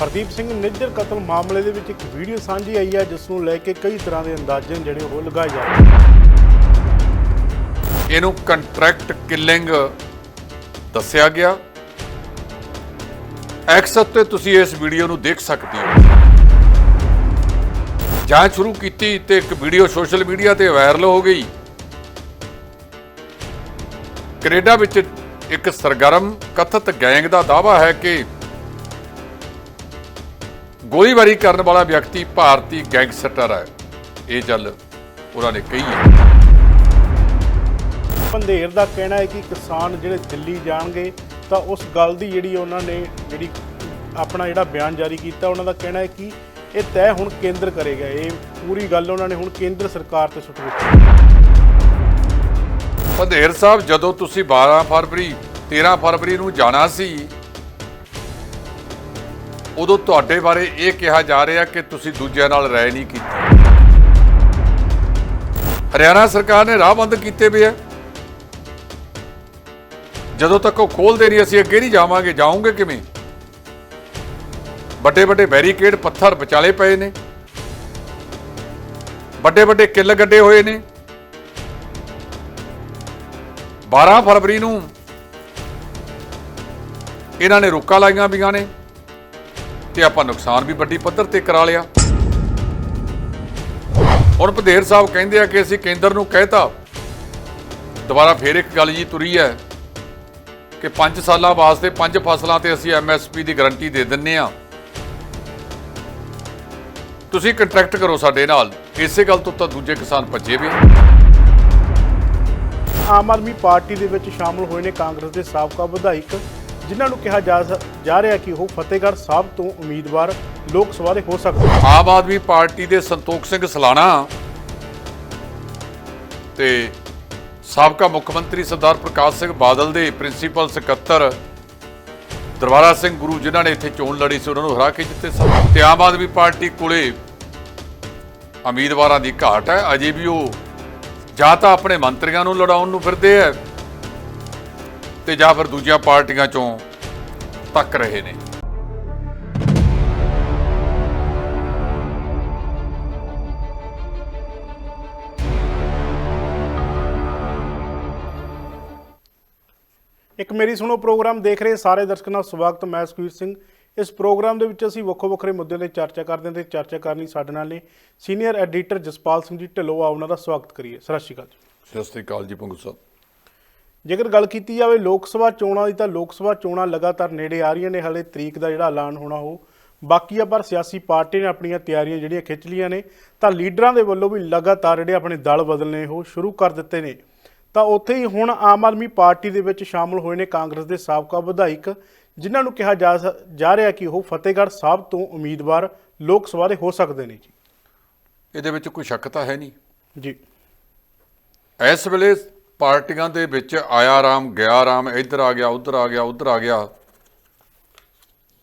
ਹਰਦੀਪ ਸਿੰਘ ਨਿੱਜਰ ਕਤਲ ਮਾਮਲੇ ਦੇ ਵਿੱਚ ਇੱਕ ਵੀਡੀਓ ਸਾਂਝੀ ਆਈ ਹੈ, ਜਿਸ ਨੂੰ ਲੈ ਕੇ ਕਈ ਤਰ੍ਹਾਂ ਦੇ ਅੰਦਾਜ਼ੇ ਜਿਹੜੇ ਉਹ ਲਗਾਏ ਜਾ ਰਹੇ ਹਨ ਇਹਨੂੰ ਕੰਟਰੈਕਟ ਕਿਲਿੰਗ ਦੱਸਿਆ ਗਿਆ। ਐਕਸ 'ਤੇ ਤੁਸੀਂ ਇਸ ਵੀਡੀਓ ਨੂੰ ਦੇਖ ਸਕਦੇ ਹੋ। ਜਾਂਚ ਸ਼ੁਰੂ ਕੀਤੀ ਤੇ ਇੱਕ ਵੀਡੀਓ ਸੋਸ਼ਲ ਮੀਡੀਆ ਤੇ ਵਾਇਰਲ ਹੋ ਗਈ। ਕੈਨੇਡਾ ਵਿੱਚ ਇੱਕ ਸਰਗਰਮ ਕਥਿਤ ਗੈਂਗ ਦਾ ਦਾਅਵਾ ਹੈ ਕਿ ਗੋਲੀਬਾਰੀ ਕਰਨ ਵਾਲਾ ਵਿਅਕਤੀ ਭਾਰਤੀ ਗੈਂਗਸਟਰ ਹੈ। ਇਹ ਗੱਲ ਉਹਨਾਂ ਨੇ ਕਹੀ ਹੈ। ਪੰਧੇਰ ਦਾ ਕਹਿਣਾ ਹੈ ਕਿ ਕਿਸਾਨ ਜਿਹੜੇ ਦਿੱਲੀ ਜਾਣਗੇ ਤਾਂ ਉਸ ਗੱਲ ਦੀ ਜਿਹੜੀ ਉਹਨਾਂ ਨੇ ਜਿਹੜੀ ਆਪਣਾ ਜਿਹੜਾ ਬਿਆਨ ਜਾਰੀ ਕੀਤਾ ਉਹਨਾਂ ਦਾ ਕਹਿਣਾ ਹੈ ਕਿ ਇਹ ਤੈਅ ਹੁਣ ਕੇਂਦਰ ਕਰੇਗਾ। ਇਹ ਪੂਰੀ ਗੱਲ ਉਹਨਾਂ ਨੇ ਹੁਣ ਕੇਂਦਰ ਸਰਕਾਰ ਤੇ ਸੁੱਟ ਦਿੱਤੀ। ਪੰਧੇਰ ਸਾਹਿਬ ਜਦੋਂ ਤੁਸੀਂ 12 ਫਰਵਰੀ 13 ਫਰਵਰੀ ਨੂੰ ਜਾਣਾ ਸੀ ਉਦੋਂ ਤੁਹਾਡੇ ਬਾਰੇ ਇਹ ਕਿਹਾ ਜਾ ਰਿਹਾ ਕਿ ਤੁਸੀਂ ਦੂਜਿਆਂ ਨਾਲ ਰਾਏ ਨਹੀਂ ਕੀਤੀ। ਹਰਿਆਣਾ ਸਰਕਾਰ ਨੇ ਰਾਹ ਬੰਦ ਕੀਤੇ ਪਏ ਆ। ਜਦੋਂ ਤੱਕ ਉਹ ਖੋਲਦੇ ਨਹੀਂ, ਅਸੀਂ ਅੱਗੇ ਨਹੀਂ ਜਾਵਾਂਗੇ, ਜਾਓਗੇ ਕਿਵੇਂ? ਵੱਡੇ ਵੱਡੇ ਬੈਰੀਕੇਡ ਪੱਥਰ ਵਿਚਾਲੇ ਪਏ ਨੇ। ਵੱਡੇ ਵੱਡੇ ਕਿੱਲ ਗੱਡੇ ਹੋਏ ਨੇ। 12 ਫਰਵਰੀ ਨੂੰ ਇਹਨਾਂ ਨੇ ਰੋਕਾਂ ਲਾਈਆਂ ਵੀਆਂ ਨੇ। ਤੇ ਆਪਾਂ ਨੁਕਸਾਨ ਵੀ ਵੱਡੀ ਪੱਧਰ ਤੇ ਕਰਾ ਲਿਆ। ਹੁਣ ਪਧੇਰ ਸਾਹਿਬ ਕਹਿੰਦੇ ਆ ਕਿ ਅਸੀਂ ਕੇਂਦਰ ਨੂੰ ਕਹਿਤਾ। ਦੁਬਾਰਾ ਫੇਰ ਇੱਕ ਗੱਲ ਜੀ ਤੁਰੀ ਹੈ ਕਿ 5 ਸਾਲਾਂ ਵਾਸਤੇ ਪੰਜ ਫਸਲਾਂ ਤੇ ਅਸੀਂ ਐਮਐਸਪੀ ਦੀ ਗਾਰੰਟੀ ਦੇ ਦਿੰਨੇ ਆ। ਤੁਸੀਂ ਕੰਟਰੈਕਟ ਕਰੋ ਸਾਡੇ ਨਾਲ। ਇਸੇ ਗੱਲ ਤੋਂ ਤਾਂ ਦੂਜੇ ਕਿਸਾਨ ਭੱਜੇ ਵੀ। ਆਮ ਆਦਮੀ ਪਾਰਟੀ ਦੇ ਵਿੱਚ ਸ਼ਾਮਲ ਹੋਏ ਨੇ ਕਾਂਗਰਸ ਦੇ ਸਾਬਕਾ ਵਿਧਾਇਕ ਜਿਨ੍ਹਾਂ ਨੂੰ ਕਿਹਾ ਜਾ ਜਾ ਰਿਹਾ ਕਿ ਉਹ ਫਤਿਹਗੜ੍ਹ ਸਾਹਿਬ ਤੋਂ ਉਮੀਦਵਾਰ ਲੋਕ ਸਭਾ ਦੇ ਹੋ ਸਕਦੇ ਆਮ ਆਦਮੀ ਪਾਰਟੀ ਦੇ ਸੰਤੋਖ ਸਿੰਘ ਸਲਾਣਾ ਤੇ ਸਾਬਕਾ ਮੁੱਖ ਮੰਤਰੀ ਸਰਦਾਰ ਪ੍ਰਕਾਸ਼ ਸਿੰਘ ਬਾਦਲ ਦੇ ਪ੍ਰਿੰਸੀਪਲ ਸਕੱਤਰ ਦਰਬਾਰਾ ਸਿੰਘ ਗੁਰੂ ਜਿਨ੍ਹਾਂ ਨੇ ਇੱਥੇ ਚੋਣ ਲੜੀ ਸੀ, ਉਹਨਾਂ ਨੂੰ ਹਰਾ ਕੇ ਜਿੱਤੇ ਸਨ। ਤੇ ਆਮ ਆਦਮੀ ਪਾਰਟੀ ਕੋਲੇ ਉਮੀਦਵਾਰਾਂ ਦੀ ਘਾਟ ਹੈ। ਅਜੇ ਵੀ ਉਹ ਜਾਂ ਤਾਂ ਆਪਣੇ ਮੰਤਰੀਆਂ ਨੂੰ ਲੜਾਉਣ ਨੂੰ ਫਿਰਦੇ ਐ ਤੇ ਜਾਂ ਫਿਰ ਦੂਜੀਆਂ ਪਾਰਟੀਆਂ ਚੋਂ ਤੱਕ ਰਹੇ ਨੇ। ਇੱਕ ਮੇਰੀ ਸੁਣੋ ਪ੍ਰੋਗਰਾਮ ਦੇਖ ਰਹੇ ਸਾਰੇ ਦਰਸ਼ਕਾਂ ਦਾ ਸਵਾਗਤ ਮੈਂ ਸੁਖਵੀਰ ਸਿੰਘ। ਇਸ ਪ੍ਰੋਗਰਾਮ ਦੇ ਵਿੱਚ ਅਸੀਂ ਵੱਖੋ ਵੱਖਰੇ ਮੁੱਦਿਆਂ ਤੇ ਚਰਚਾ ਕਰਦੇ ਹਾਂ ਤੇ ਚਰਚਾ ਕਰਨ ਲਈ ਸਾਡੇ ਨਾਲ ਨੇ ਸੀਨੀਅਰ ਐਡੀਟਰ ਜਸਪਾਲ ਸਿੰਘ ਜੀ ਢਿੱਲੋਂ ਆ ਉਹਨਾਂ ਦਾ ਸਵਾਗਤ ਕਰੀਏ। ਸਤਿ ਸ਼੍ਰੀ ਅਕਾਲ ਜੀ। ਸਤਿ ਸ੍ਰੀ ਅਕਾਲ ਜੀ ਪੰਗੂ ਸਾਹਿਬ। ਜੇਕਰ ਗੱਲ ਕੀਤੀ ਜਾਵੇ ਲੋਕ ਸਭਾ ਚੋਣਾਂ ਦੀ ਤਾਂ ਲੋਕ ਸਭਾ ਚੋਣਾਂ ਲਗਾਤਾਰ ਨੇੜੇ ਆ ਰਹੀਆਂ ਨੇ ਹਲੇ ਤਰੀਕ ਦਾ ਜਿਹੜਾ ਐਲਾਨ ਹੋਣਾ ਉਹ ਬਾਕੀ ਆ ਪਰ ਸਿਆਸੀ ਪਾਰਟੀ ਨੇ ਆਪਣੀਆਂ ਤਿਆਰੀਆਂ ਜਿਹੜੀਆਂ ਖਿੱਚ ਲੀਆਂ ਨੇ ਤਾਂ ਲੀਡਰਾਂ ਦੇ ਵੱਲੋਂ ਵੀ ਲਗਾਤਾਰ ਜਿਹੜੇ ਆਪਣੇ ਦਲ ਬਦਲਨੇ ਉਹ ਸ਼ੁਰੂ ਕਰ ਦਿੱਤੇ ਨੇ। ਤਾਂ ਉੱਥੇ ਹੀ ਹੁਣ ਆਮ ਆਦਮੀ ਪਾਰਟੀ ਦੇ ਵਿੱਚ ਸ਼ਾਮਲ ਹੋਏ ਨੇ ਕਾਂਗਰਸ ਦੇ ਸਾਬਕਾ ਵਿਧਾਇਕ ਜਿਨ੍ਹਾਂ ਨੂੰ ਕਿਹਾ ਜਾ ਰਿਹਾ ਕਿ ਉਹ ਫਤਿਹਗੜ੍ਹ ਸਾਹਿਬ ਤੋਂ ਉਮੀਦਵਾਰ ਲੋਕ ਸਭਾ ਦੇ ਹੋ ਸਕਦੇ ਨੇ ਜੀ। ਇਹਦੇ ਵਿੱਚ ਕੋਈ ਸ਼ੱਕ ਤਾਂ ਹੈ ਨਹੀਂ? ਜੀ। ਇਸ ਵੇਲੇ ਪਾਰਟੀਆਂ ਦੇ ਵਿੱਚ ਆਇਆ ਰਾਮ ਗਿਆ ਰਾਮ ਇੱਧਰ ਆ ਗਿਆ ਉੱਧਰ ਆ ਗਿਆ ਉੱਧਰ ਆ ਗਿਆ।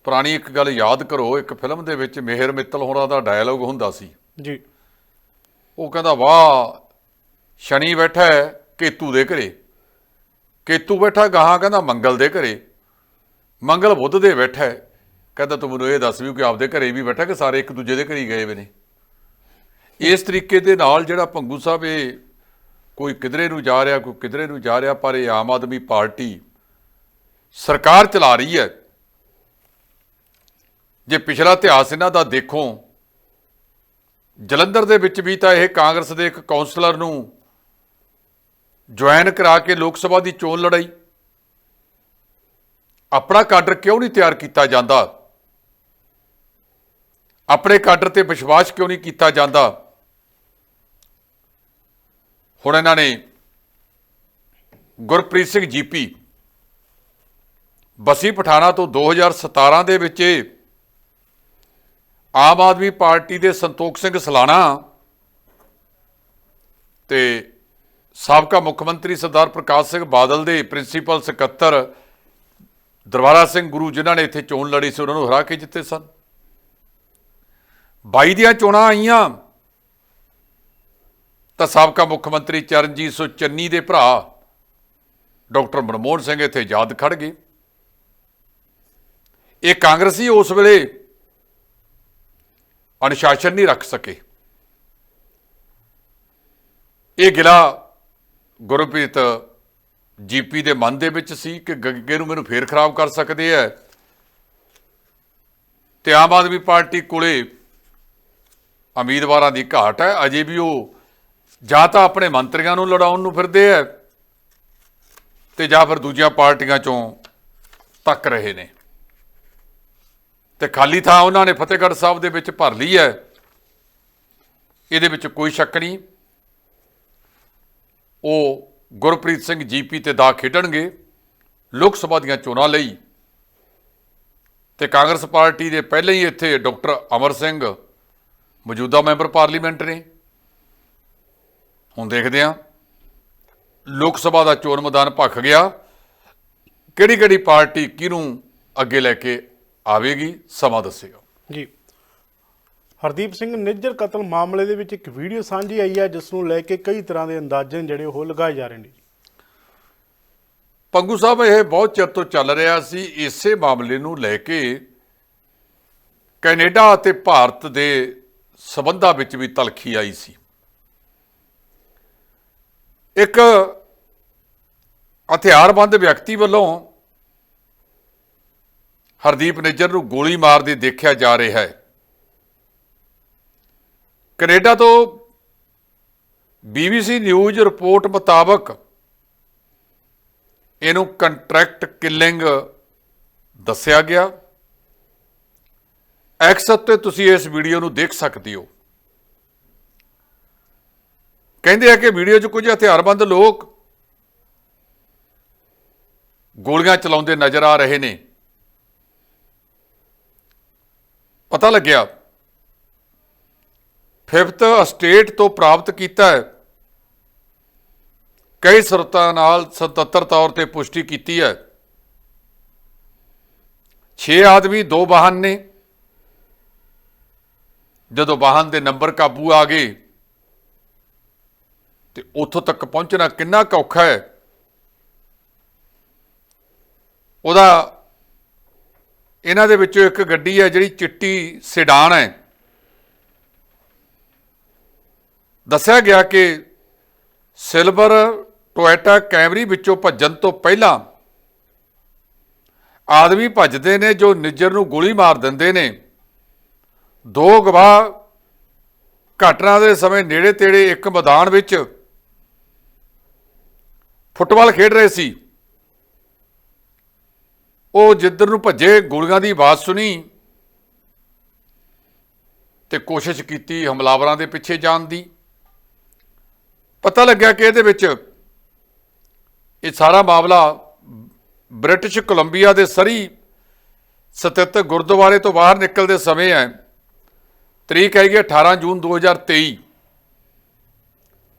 ਪੁਰਾਣੀ ਇੱਕ ਗੱਲ ਯਾਦ ਕਰੋ ਇੱਕ ਫਿਲਮ ਦੇ ਵਿੱਚ ਮਿਹਰ ਮਿੱਤਲ ਹੋਰਾਂ ਦਾ ਡਾਇਲੋਗ ਹੁੰਦਾ ਸੀ। ਜੀ। ਉਹ ਕਹਿੰਦਾ ਵਾਹ ਸ਼ਨੀ ਬੈਠਾ ਹੈ ਕੇਤੂ ਦੇ ਘਰੇ। ਕੇਤੂ ਬੈਠਾ ਗਾਹਾਂ ਕਹਿੰਦਾ ਮੰਗਲ ਦੇ ਘਰੇ। ਮੰਗਲ ਬੁੱਧ ਦੇ ਬੈਠਾ ਹੈ। ਕਹਿੰਦਾ ਤੂੰ ਮੈਨੂੰ ਇਹ ਦੱਸ ਵੀ ਕਿ ਆਪਦੇ ਘਰੇ ਵੀ ਬੈਠਾ ਕਿ ਸਾਰੇ ਇੱਕ ਦੂਜੇ ਦੇ ਘਰੇ ਗਏ ਵੇ ਨੇ? ਇਸ ਤਰੀਕੇ ਦੇ ਨਾਲ ਜਿਹੜਾ ਪੰਗੂ ਸਾਹਿਬ ਇਹ ਕੋਈ ਕਿਧਰੇ ਨੂੰ ਜਾ ਰਿਹਾ, ਕੋਈ ਕਿਧਰੇ ਨੂੰ ਜਾ ਰਿਹਾ, ਪਰ ਇਹ ਆਮ ਆਦਮੀ ਪਾਰਟੀ ਸਰਕਾਰ ਚਲਾ ਰਹੀ ਹੈ। ਜੇ ਪਿਛਲਾ ਇਤਿਹਾਸ ਇਹਨਾਂ ਦਾ ਦੇਖੋ, ਜਲੰਧਰ ਦੇ ਵਿੱਚ ਵੀ ਤਾਂ ਇਹ ਕਾਂਗਰਸ ਦੇ ਇੱਕ ਕਾਉਂਸਲਰ ਨੂੰ ਜੁਆਇਨ ਕਰਾ ਕੇ ਲੋਕ ਸਭਾ ਦੀ ਚੋਣ ਲੜਾਈ, ਆਪਣਾ ਕਾਡਰ ਕਿਉਂ ਨਹੀਂ ਤਿਆਰ ਕੀਤਾ ਜਾਂਦਾ? ਆਪਣੇ ਕਾਡਰ ਤੇ ਵਿਸ਼ਵਾਸ ਕਿਉਂ ਨਹੀਂ ਕੀਤਾ ਜਾਂਦਾ? ਹੁਣ ਇਹਨਾਂ ਨੇ ਗੁਰਪ੍ਰੀਤ ਸਿੰਘ ਜੀਪੀ, ਬਸੀ ਪਠਾਣਾ ਤੋਂ 2017 ਦੇ ਵਿੱਚ ਆਮ ਆਦਮੀ ਪਾਰਟੀ ਦੇ ਸੰਤੋਖ ਸਿੰਘ ਸਲਾਣਾ ਤੇ ਸਾਬਕਾ ਮੁੱਖ ਮੰਤਰੀ ਸਰਦਾਰ ਪ੍ਰਕਾਸ਼ ਸਿੰਘ ਬਾਦਲ ਦੇ ਪ੍ਰਿੰਸੀਪਲ ਸਕੱਤਰ ਦਰਬਾਰਾ ਸਿੰਘ ਗੁਰੂ ਜਿਨ੍ਹਾਂ ਨੇ ਇੱਥੇ ਚੋਣ ਲੜੀ ਸੀ, ਉਹਨਾਂ ਨੂੰ ਹਰਾ ਕੇ ਜਿੱਤੇ ਸਨ। 22 ਦੀਆਂ ਚੋਣਾਂ ਆਈਆਂ। ਤਾਂ ਸਾਬਕਾ ਮੁੱਖ ਮੰਤਰੀ ਚਰਨਜੀਤ ਸਿੰਘ ਚੰਨੀ ਦੇ ਭਰਾ ਡਾਕਟਰ ਮਨਮੋਹਨ ਸਿੰਘ ਇੱਥੇ ਯਾਦ ਖੜ ਗਏ। ਇਹ ਕਾਂਗਰਸੀ ਉਸ ਵੇਲੇ ਅਨੁਸ਼ਾਸਨ ਨਹੀਂ ਰੱਖ ਸਕੇ। ਇਹ ਗਿਲਾ ਗੁਰਪ੍ਰੀਤ ਜੀਪੀ ਦੇ ਮਨ ਦੇ ਵਿੱਚ ਸੀ ਕਿ ਗੱਗੇ ਨੂੰ ਮੈਨੂੰ ਫੇਰ ਖਰਾਬ ਕਰ ਸਕਦੇ ਐ। ਤੇ ਆਮ ਆਦਮੀ ਪਾਰਟੀ ਕੋਲੇ ਉਮੀਦਵਾਰਾਂ ਦੀ ਘਾਟ ਹੈ ਅਜੇ ਵੀ ਉਹ ਜਾਂ ਤਾਂ ਆਪਣੇ ਮੰਤਰੀਆਂ ਨੂੰ ਲੜਾਉਣ ਨੂੰ ਫਿਰਦੇ ਐ, ਤੇ ਜਾਂ ਫਿਰ ਦੂਜੀਆਂ ਪਾਰਟੀਆਂ ਚੋਂ ਤੱਕ ਰਹੇ ਨੇ। ਤੇ ਖਾਲੀ ਥਾਂ ਉਹਨਾਂ ਨੇ ਫਤਿਹਗੜ੍ਹ ਸਾਹਿਬ ਦੇ ਵਿੱਚ ਭਰ ਲਈ ਹੈ ਇਹਦੇ ਵਿੱਚ ਕੋਈ ਸ਼ੱਕ ਨਹੀਂ। ਉਹ ਗੁਰਪ੍ਰੀਤ ਸਿੰਘ ਜੀਪੀ ਤੇ ਦਾ ਖੇਡਣਗੇ ਲੋਕ ਸਭਾ ਦੀਆਂ ਚੋਣਾਂ ਲਈ। ਤੇ ਕਾਂਗਰਸ ਪਾਰਟੀ ਦੇ ਪਹਿਲੇ ਹੀ ਇੱਥੇ ਡਾਕਟਰ ਅਮਰ ਸਿੰਘ ਮੌਜੂਦਾ ਮੈਂਬਰ ਪਾਰਲੀਮੈਂਟ ਨੇ। ਹੁਣ ਦੇਖਦੇ ਹਾਂ। ਲੋਕ ਸਭਾ ਦਾ ਚੋਣ ਮੈਦਾਨ ਭਖ ਗਿਆ। ਕਿਹੜੀ ਕਿਹੜੀ ਪਾਰਟੀ ਕਿਹਨੂੰ ਅੱਗੇ ਲੈ ਕੇ ਆਵੇਗੀ ਸਮਾਂ ਦੱਸੇਗਾ ਜੀ। ਹਰਦੀਪ ਸਿੰਘ ਨਿੱਜਰ ਕਤਲ ਮਾਮਲੇ ਦੇ ਵਿੱਚ ਇੱਕ ਵੀਡੀਓ ਸਾਂਝੀ ਆਈ ਹੈ ਜਿਸ ਨੂੰ ਲੈ ਕੇ ਕਈ ਤਰ੍ਹਾਂ ਦੇ ਅੰਦਾਜ਼ੇ ਜਿਹੜੇ ਉਹ ਲਗਾਏ ਜਾ ਰਹੇ ਨੇ। ਪੰਗੂ ਸਾਹਿਬ ਇਹ ਬਹੁਤ ਚਿਰ ਤੋਂ ਚੱਲ ਰਿਹਾ ਸੀ। ਇਸੇ ਮਾਮਲੇ ਨੂੰ ਲੈ ਕੇ ਕੈਨੇਡਾ ਅਤੇ ਭਾਰਤ ਦੇ ਸਬੰਧਾਂ ਵਿੱਚ ਵੀ ਤਲਖੀ ਆਈ ਸੀ। ਇੱਕ ਹਥਿਆਰਬੰਦ ਵਿਅਕਤੀ ਵੱਲੋਂ ਹਰਦੀਪ ਨਿੱਜਰ ਨੂੰ ਗੋਲੀ ਮਾਰਦੇ ਦੇਖਿਆ ਜਾ ਰਿਹਾ ਹੈ। ਕੈਨੇਡਾ ਤੋਂ BBC ਨਿਊਜ਼ ਰਿਪੋਰਟ ਮੁਤਾਬਕ ਇਹਨੂੰ ਕੰਟਰੈਕਟ ਕਿਲਿੰਗ ਦੱਸਿਆ ਗਿਆ। ਐਕਸ ਉੱਤੇ ਤੁਸੀਂ ਇਸ ਵੀਡੀਓ ਨੂੰ ਦੇਖ ਸਕਦੇ ਹੋ। ਕਹਿੰਦੇ ਆ ਕਿ ਵੀਡੀਓ 'ਚ ਕੁਝ ਹਥਿਆਰਬੰਦ ਲੋਕ ਗੋਲੀਆਂ ਚਲਾਉਂਦੇ ਨਜ਼ਰ ਆ ਰਹੇ ਨੇ। ਪਤਾ ਲੱਗਿਆ, ਫਿਫਥ ਸਟੇਟ ਤੋਂ ਪ੍ਰਾਪਤ ਕੀਤਾ ਹੈ। ਕਈ ਸਰੋਤਾਂ ਨਾਲ ਸੁਤੰਤਰ ਤੌਰ ਤੇ ਪੁਸ਼ਟੀ ਕੀਤੀ ਹੈ। 6 ਆਦਮੀ, ਦੋ ਵਾਹਨ ਨੇ। ਜਦੋਂ ਵਾਹਨ ਦੇ ਨੰਬਰ ਕਾਬੂ ਆ ਗਏ ਤੇ ਉੱਥੋਂ ਤੱਕ ਪਹੁੰਚਣਾ ਕਿੰਨਾ ਕੁ ਔਖਾ ਹੈ? ਉਹਦਾ ਇਹਨਾਂ ਦੇ ਵਿੱਚੋਂ ਇੱਕ ਗੱਡੀ ਹੈ ਜਿਹੜੀ ਚਿੱਟੀ ਸਿਡਾਨ ਹੈ। ਦੱਸਿਆ ਗਿਆ ਕਿ ਸਿਲਵਰ ਟੋਇਟਾ ਕੈਮਰੀ ਵਿੱਚੋਂ ਭੱਜਣ ਤੋਂ ਪਹਿਲਾਂ ਆਦਮੀ ਭੱਜਦੇ ਨੇ ਜੋ ਨਿੱਜਰ ਨੂੰ ਗੋਲੀ ਮਾਰ ਦਿੰਦੇ ਨੇ। ਦੋ ਗਵਾਹ ਘਟਨਾ ਦੇ ਸਮੇਂ ਨੇੜੇ ਤੇੜੇ ਇੱਕ ਮੈਦਾਨ ਵਿੱਚ ਫੁੱਟਬਾਲ ਖੇਡ ਰਹੇ ਸੀ। ਉਹ ਜਿੱਧਰ ਨੂੰ ਭੱਜੇ, ਗੋਲੀਆਂ ਦੀ ਆਵਾਜ਼ ਸੁਣੀ ਤੇ ਕੋਸ਼ਿਸ਼ ਕੀਤੀ ਹਮਲਾਵਰਾਂ ਦੇ ਪਿੱਛੇ ਜਾਣ ਦੀ। ਪਤਾ ਲੱਗਿਆ ਕਿ ਇਹਦੇ ਵਿੱਚ ਇਹ ਸਾਰਾ ਮਾਮਲਾ ਬ੍ਰਿਟਿਸ਼ ਕੋਲੰਬੀਆ ਦੇ ਸਰੀ ਸਥਿਤ ਗੁਰਦੁਆਰੇ ਤੋਂ ਬਾਹਰ ਨਿਕਲਦੇ ਸਮੇਂ ਹੈ। ਤਰੀਕ ਹੈਗੀ 18 ਜੂਨ 2023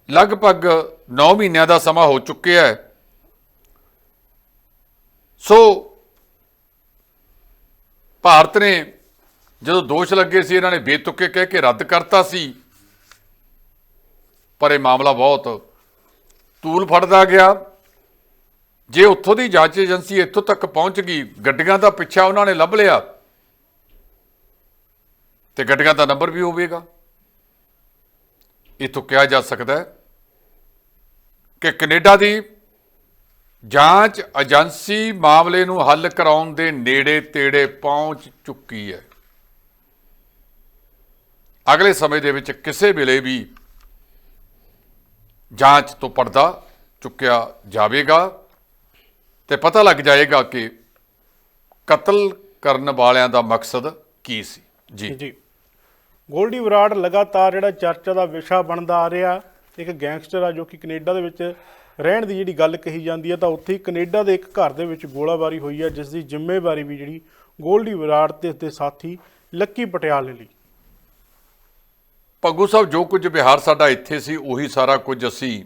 ਲਗਭਗ 9 ਮਹੀਨਿਆਂ ਦਾ ਸਮਾਂ ਹੋ ਚੁੱਕਿਆ ਹੈ। ਸੋ ਭਾਰਤ ਨੇ ਜਦੋਂ ਦੋਸ਼ ਲੱਗੇ ਸੀ, ਇਹਨਾਂ ਨੇ ਬੇਤੁਕੇ ਕਹਿ ਕੇ ਰੱਦ ਕਰਤਾ ਸੀ। ਪਰ ਇਹ ਮਾਮਲਾ ਬਹੁਤ ਤੂਲ ਫੜਦਾ ਗਿਆ। ਜੇ ਉੱਥੋਂ ਦੀ ਜਾਂਚ ਏਜੰਸੀ ਇੱਥੋਂ ਤੱਕ ਪਹੁੰਚ ਗਈ, ਗੱਡੀਆਂ ਦਾ ਪਿੱਛਾ ਉਹਨਾਂ ਨੇ ਲੱਭ ਲਿਆ, ਤੇ ਗੱਡੀਆਂ ਦਾ ਨੰਬਰ ਵੀ ਹੋਵੇਗਾ। ਇਹ ਤੋਂ ਕਿਹਾ ਜਾ ਸਕਦਾ ਹੈ ਕਿ ਕੈਨੇਡਾ ਦੀ ਜਾਂਚ ਏਜੰਸੀ ਮਾਮਲੇ ਨੂੰ ਹੱਲ ਕਰਾਉਣ ਦੇ ਨੇੜੇ ਤੇੜੇ ਪਹੁੰਚ ਚੁੱਕੀ ਹੈ। ਅਗਲੇ ਸਮੇਂ ਦੇ ਵਿੱਚ ਕਿਸੇ ਵੇਲੇ ਵੀ ਜਾਂਚ ਤੋਂ ਪਰਦਾ ਚੁੱਕਿਆ ਜਾਵੇਗਾ ਤੇ ਪਤਾ ਲੱਗ ਜਾਏਗਾ ਕਿ ਕਤਲ ਕਰਨ ਵਾਲਿਆਂ ਦਾ ਮਕਸਦ ਕੀ ਸੀ। ਜੀ। ਜੀ। ਗੋਲਡੀ ਬਰਾੜ ਲਗਾਤਾਰ ਜਿਹੜਾ ਚਰਚਾ ਦਾ ਵਿਸ਼ਾ ਬਣਦਾ ਆ ਰਿਹਾ ਇੱਕ ਗੈਂਗਸਟਰ ਆ ਜੋ ਕਿ ਕੈਨੇਡਾ ਦੇ ਵਿੱਚ ਰਹਿਣ ਦੀ ਜਿਹੜੀ ਗੱਲ ਕਹੀ ਜਾਂਦੀ ਹੈ ਤਾਂ ਉੱਥੇ ਹੀ ਕੈਨੇਡਾ ਦੇ ਇੱਕ ਘਰ ਦੇ ਵਿੱਚ ਗੋਲਾਬਾਰੀ ਹੋਈ ਹੈ ਜਿਸ ਦੀ ਜ਼ਿੰਮੇਵਾਰੀ ਵੀ ਜਿਹੜੀ ਗੋਲਡੀ ਬਰਾੜ ਤੇ ਉਸਦੇ ਸਾਥੀ ਲੱਕੀ ਪਟਿਆਲ ਨੇ ਲਈ। ਪੱਗੂ ਸਾਹਿਬ, ਜੋ ਕੁਝ ਬਿਹਾਰ ਸਾਡਾ ਇੱਥੇ ਸੀ, ਉਹੀ ਸਾਰਾ ਕੁਝ ਅਸੀਂ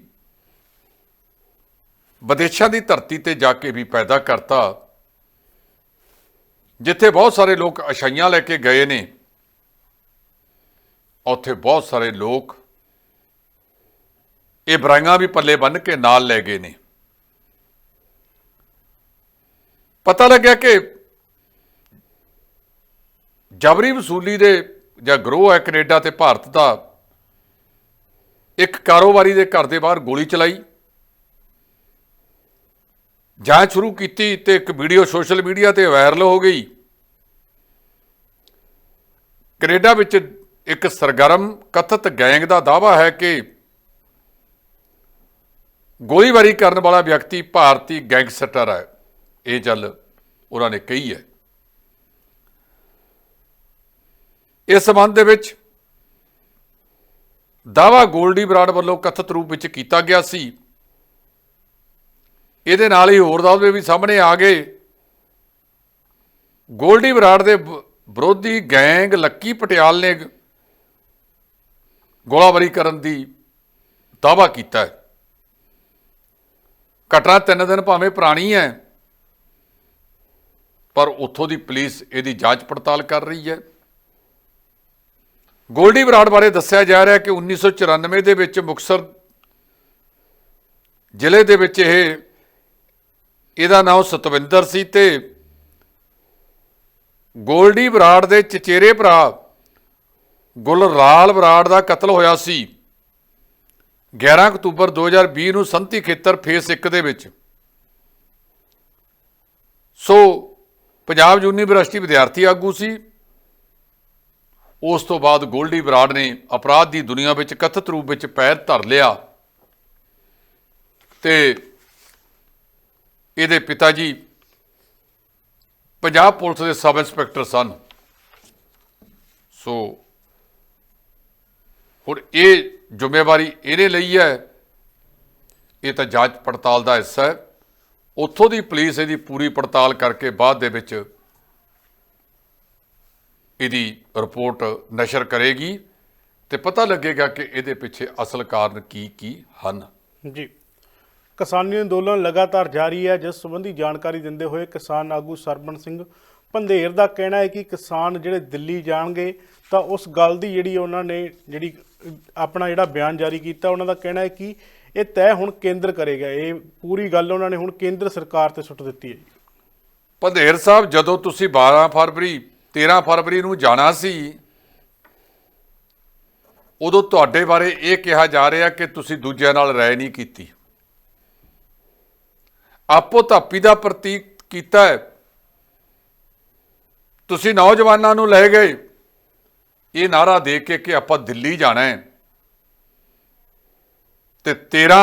ਵਿਦੇਸ਼ਾਂ ਦੀ ਧਰਤੀ ਤੇ ਜਾ ਕੇ ਵੀ ਪੈਦਾ ਕਰਤਾ। ਜਿੱਥੇ ਬਹੁਤ ਸਾਰੇ ਲੋਕ ਅਸ਼ਈਆਂ ਲੈ ਕੇ ਗਏ ਨੇ, ਉੱਥੇ ਬਹੁਤ ਸਾਰੇ ਲੋਕ ਇਹ ਬਰਾਈਆਂ ਵੀ ਪੱਲੇ ਬੰਨ ਕੇ ਨਾਲ ਲੈ ਗਏ ਨੇ। ਪਤਾ ਲੱਗਿਆ ਕਿ ਜਬਰੀ ਵਸੂਲੀ ਦੇ ਜਾਂ ਗਰੋਹ ਹੈ ਕੈਨੇਡਾ ਤੇ ਭਾਰਤ ਦਾ, ਇੱਕ ਕਾਰੋਬਾਰੀ ਦੇ ਘਰ ਦੇ ਬਾਹਰ ਗੋਲੀ ਚਲਾਈ। ਜਾਂਚ ਸ਼ੁਰੂ ਕੀਤੀ ਤੇ ਇੱਕ ਵੀਡੀਓ ਸੋਸ਼ਲ ਮੀਡੀਆ ਤੇ ਵਾਇਰਲ ਹੋ ਗਈ। ਕੈਨੇਡਾ ਵਿੱਚ ਇੱਕ ਸਰਗਰਮ, ਕਥਿਤ ਗੈਂਗ ਦਾ ਦਾਵਾ ਹੈ ਕਿ ਗੋਲੀਬਾਰੀ ਕਰਨ ਵਾਲਾ ਵਿਅਕਤੀ ਭਾਰਤੀ ਗੈਂਗਸਟਰ ਹੈ। ਇਹ ਗੱਲ ਉਹਨਾਂ ਨੇ ਕਹੀ ਹੈ। ਇਸ ਸੰਬੰਧ ਦੇ ਵਿੱਚ ਦਾਵਾ ਗੋਲਡੀ ਬਰਾਡ ਵੱਲੋਂ ਕਥਿਤ ਰੂਪ ਵਿੱਚ ਕੀਤਾ ਗਿਆ ਸੀ। ਇਹਦੇ ਨਾਲ ਹੀ ਹੋਰ ਦਾਅਵੇ ਵੀ ਸਾਹਮਣੇ ਆ ਗਏ। ਗੋਲਡੀ ਬਰਾਡ ਦੇ ਵਿਰੋਧੀ ਗੈਂਗ ਲੱਕੀ ਪਟਿਆਲ ਨੇ ਗੋਲਾਬਾਰੀ ਕਰਨ ਦੀ ਦਾਵਾ ਕੀਤਾ ਹੈ। ਘਟਨਾ ਤਿੰਨ ਦਿਨ ਭਾਵੇਂ ਪੁਰਾਣੀ ਹੈ, ਪਰ ਉੱਥੋਂ ਦੀ ਪੁਲਿਸ ਇਹਦੀ ਜਾਂਚ ਪੜਤਾਲ ਕਰ ਰਹੀ ਹੈ। ਗੋਲਡੀ ਬਰਾੜ ਬਾਰੇ ਦੱਸਿਆ ਜਾ ਰਿਹਾ ਹੈ ਕਿ 1994 ਦੇ ਵਿੱਚ ਮੁਕਸਰ ਜ਼ਿਲ੍ਹੇ ਦੇ ਵਿੱਚ ਇਹ, ਇਹਦਾ ਨਾਮ ਸਤਵਿੰਦਰ ਸੀ ਤੇ ਗੋਲਡੀ ਬਰਾੜ ਦੇ ਚਚੇਰੇ ਭਰਾ ਗੁਲਰਾਲ ਬਰਾੜ ਦਾ ਕਤਲ ਹੋਇਆ ਸੀ। 11 ਅਕਤੂਬਰ 2020 ਨੂੰ ਸੰਤੀ ਖੇਤਰ ਫੇਸ 1 ਦੇ ਵਿੱਚ। ਸੋ ਪੰਜਾਬ ਯੂਨੀਵਰਸਿਟੀ ਵਿਦਿਆਰਥੀ ਆਗੂ ਸੀ। ਉਸ ਤੋਂ ਬਾਅਦ ਗੋਲਡੀ ਬਰਾੜ ਨੇ ਅਪਰਾਧ ਦੀ ਦੁਨੀਆ ਵਿੱਚ ਕਥਿਤ ਰੂਪ ਵਿੱਚ ਪੈਰ ਧਰ ਲਿਆ। ਤੇ ਇਹਦੇ ਪਿਤਾ ਜੀ ਪੰਜਾਬ ਪੁਲਿਸ ਦੇ ਸਬ ਇੰਸਪੈਕਟਰ ਸਨ। ਸੋ ਹੁਣ ਇਹ ਜ਼ਿੰਮੇਵਾਰੀ ਇਹਨੇ ਲਈ ਹੈ। ਇਹ ਤਾਂ ਜਾਂਚ ਪੜਤਾਲ ਦਾ ਹਿੱਸਾ ਹੈ। ਉੱਥੋਂ ਦੀ ਪੁਲਿਸ ਇਹਦੀ ਪੂਰੀ ਪੜਤਾਲ ਕਰਕੇ ਬਾਅਦ ਦੇ ਵਿੱਚ ਇਹਦੀ ਰਿਪੋਰਟ ਨਸ਼ਰ ਕਰੇਗੀ ਤੇ ਪਤਾ ਲੱਗੇਗਾ ਕਿ ਇਹਦੇ ਪਿੱਛੇ ਅਸਲ ਕਾਰਨ ਕੀ ਕੀ ਹਨ। ਜੀ। ਕਿਸਾਨੀ ਅੰਦੋਲਨ ਲਗਾਤਾਰ ਜਾਰੀ ਹੈ। ਜਿਸ ਸੰਬੰਧੀ ਜਾਣਕਾਰੀ ਦਿੰਦੇ ਹੋਏ ਕਿਸਾਨ ਆਗੂ ਸਰਬਣ ਸਿੰਘ ਪੰਧੇਰ ਦਾ ਕਹਿਣਾ ਹੈ ਕਿ ਕਿਸਾਨ ਜਿਹੜੇ ਦਿੱਲੀ ਜਾਣਗੇ ਤਾਂ ਉਸ ਗੱਲ ਦੀ ਜਿਹੜੀ ਉਹਨਾਂ ਨੇ ਜਿਹੜੀ, ਆਪਣਾ ਜਿਹੜਾ ਬਿਆਨ ਜਾਰੀ ਕੀਤਾ, ਉਹਨਾਂ ਦਾ ਕਹਿਣਾ ਹੈ ਕਿ ਇਹ ਤੈਅ ਹੁਣ ਕੇਂਦਰ ਕਰੇਗਾ। ਇਹ ਪੂਰੀ ਗੱਲ ਉਹਨਾਂ ਨੇ ਹੁਣ ਕੇਂਦਰ ਸਰਕਾਰ ਤੇ ਸੁੱਟ ਦਿੱਤੀ ਹੈ ਪੰਧੇਰ ਸਾਹਿਬ, ਜਦੋਂ ਤੁਸੀਂ 12 ਫਰਵਰੀ 13 ਫਰਵਰੀ ਨੂੰ ਜਾਣਾ ਸੀ, ਉਦੋਂ ਤੁਹਾਡੇ ਬਾਰੇ ਇਹ ਕਿਹਾ ਜਾ ਰਿਹਾ ਕਿ ਤੁਸੀਂ ਦੂਜਿਆਂ ਨਾਲ ਰਾਏ ਨਹੀਂ ਕੀਤੀ। ਆਪੋ ਧਾਪੀ ਦਾ ਪ੍ਰਤੀਕ ਕੀਤਾ ਹੈ। ਤੁਸੀਂ ਨੌਜਵਾਨਾਂ ਨੂੰ ਲੈ ਗਏ। ਇਹ ਨਾਰਾ ਦੇ ਕੇ ਕਿ ਆਪਾਂ ਦਿੱਲੀ ਜਾਣਾ ਹੈ ਤੇ 13